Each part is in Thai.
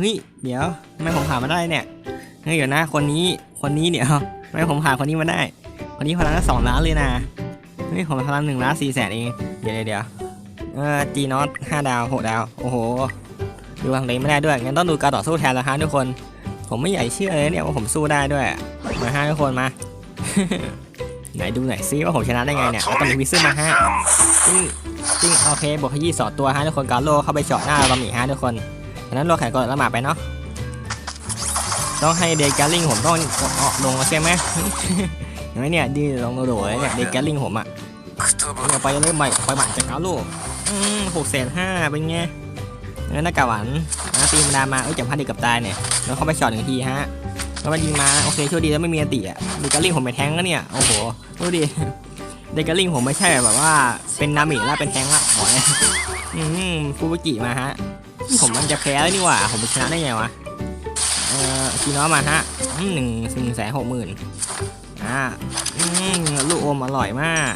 เฮ้ยเดี๋ยวทำไมผมผ่านมาได้เนี่ยเฮ้ยเดี๋ยวนะคนนี้คนนี้เดี๋ยวทำไมผมผ่านคนนี้มาได้ คนนี้พลังสองล้านเลยนะเฮ้ยผมพลังหนึ่งล้านสี่แสนเองเดี๋ยวเดี๋ยวเดี๋ยวเออจีนอตห้าดาวหกดาวโอ้โหดูทางเลนไม่ได้ด้วยงั้นต้องดูการต่อสู้แทนแล้วฮะทุกคน ผมไม่ใหญ่เชื่อเลยเนี่ยว่าผมสู้ได้ด้วยมาฮะทุกคนมาไหนดูหน่อยซิว่าผมชนะได้ไงเนี่ยเอาตอนนี้วิซึมาฮะจริงจริงโอเคบวกขยี้สอดตัวฮะทุกคนการโลเข้าไปเจาะหน้าบะหมี่ฮะทุกคน ฉะนั้นโลแข่งก่อนละหมาดไปเนาะต้องให้เดการลิงผมต้องออกลงใช่ไหมเห็นไหมเนี่ยดีลงโดดเลยเนี่ยเดการลิงผมอะเอาไปเลยใหม่ไปหมันจากกาลอืมหกแสนห้าเป็นไงเงินน้ากากหวานนะตีมดามาเอ้ยจับพันเด็กกับตายเนี่ยแล้วเข้าไปช็อตหนึ่งทีฮะแล้วมันยิงมาโอเคโชคดีแล้วไม่มีอติอะเดกาลิงผมเป็นแทงก์แล้วเนี่ยโอ้โหดูดิเดกาลิงผมไม่ใช่แบบว่าเป็นนามิแล้วเป็นแทงละโอ้ยอืมฟูบุกิมาฮะ ผมมันจะแพ้แล้วนี่หว่า ผมชนะได้ไงวะ เอ่อีน้อมาฮะหนึ่งหนึ่งแสนหกหมื่นอ่าลูกอมอร่อยมาก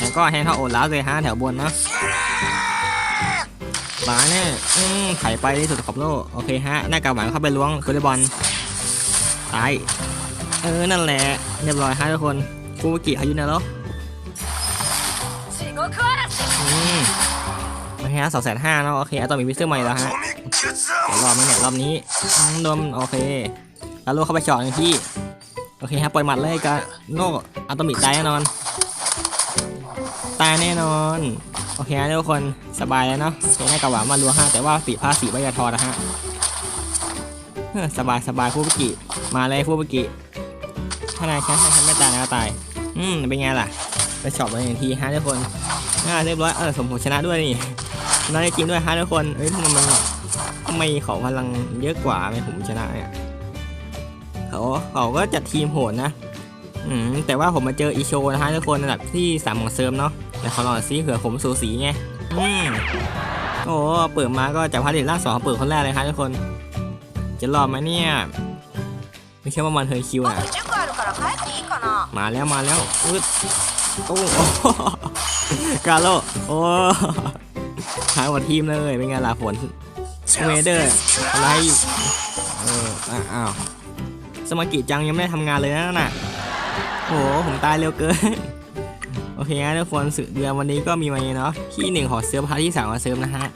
แล้วก็แฮนด์ทอโอนล้าเลยฮะแถวบนเนาะบาเนี่ยไถไปที่สุดขอบโลก โอเคฮะ หน้ากากหวานเข้าไปล้วงคุณบอลตาย เออ นั่นแหละ เรียบร้อยฮะทุกคนกูเกิยอายุนะหรอ ฮะสองแสนห้าเนาะโอเคอะตอมีวิสเซอร์ใหม่แล้วฮะรอบนี้เนี่ยรอบนี้อืมโอเคแล้วลูกเข้าไปเจาะหนึ่งที่โอเคฮะปล่อยหมัดเลยกันโนอะตอมิตายแน่นอนตายแน่นอนโอเคฮะทุกคนสบายแล้วเนาะโอเคให้กระหว่ามาลัวห้าแต่ว่าสีผ้าสีใบยาทอนะฮะเออสบายสบายฟูบุกิมาเลยฟูบุกิถ้านายฉันให้ฉันไม่ตายนะก็ตาย อืมเป็นไงล่ะ ไปช็อปเลยหนึ่งทีฮะทุกคน อ่าเรียบร้อยเออสมผมชนะด้วยนี่ชนะจริงด้วยฮะทุกคนเอ้ยมันทำไมเขาพลังเยอะกว่าไหมผมชนะเนี่ยเขาเขาก็จัดทีมโหดนะอืมแต่ว่าผมมาเจออีโชนะฮะทุกคนอันดับที่สามของเซิร์ฟเนาะแต่เขาลองซีเผื่อผมสูสีไงอืมโอ้เปิดมาก็จับพาเดทล่าสองเปิดคนแรกเลยฮะทุกคน จะรอดไหมเนี่ยไม่ใช่ว่ามันเฮยคิวนะมาแล้วมาแล้วอึด โอ้โหกาโลโอ้หายหมดทีมเลยเป็นไงล่ะผลเวเดอร์อะไรเอออ้าวสมากิจังยังไม่ได้ทำงานเลยนะน่ะโอ้โหผมตายเร็วเกินโอเคงั้นทุกคนสื่อเดือนวันนี้ก็มีมาเนาะที่หนึ่งของเซิร์ฟพาร์ทที่สามของเซิร์ฟนะฮะ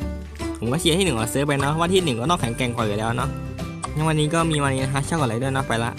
ผมก็เชียร์ที่หนึ่งของเซิร์ฟไปเนาะว่าที่หนึ่งก็ต้องแข็งแกร่งกว่าอยู่แล้วเนาะงั้นวันนี้ก็มีมานี้นะฮะชอบกดไลค์ด้วยเนาะไปละ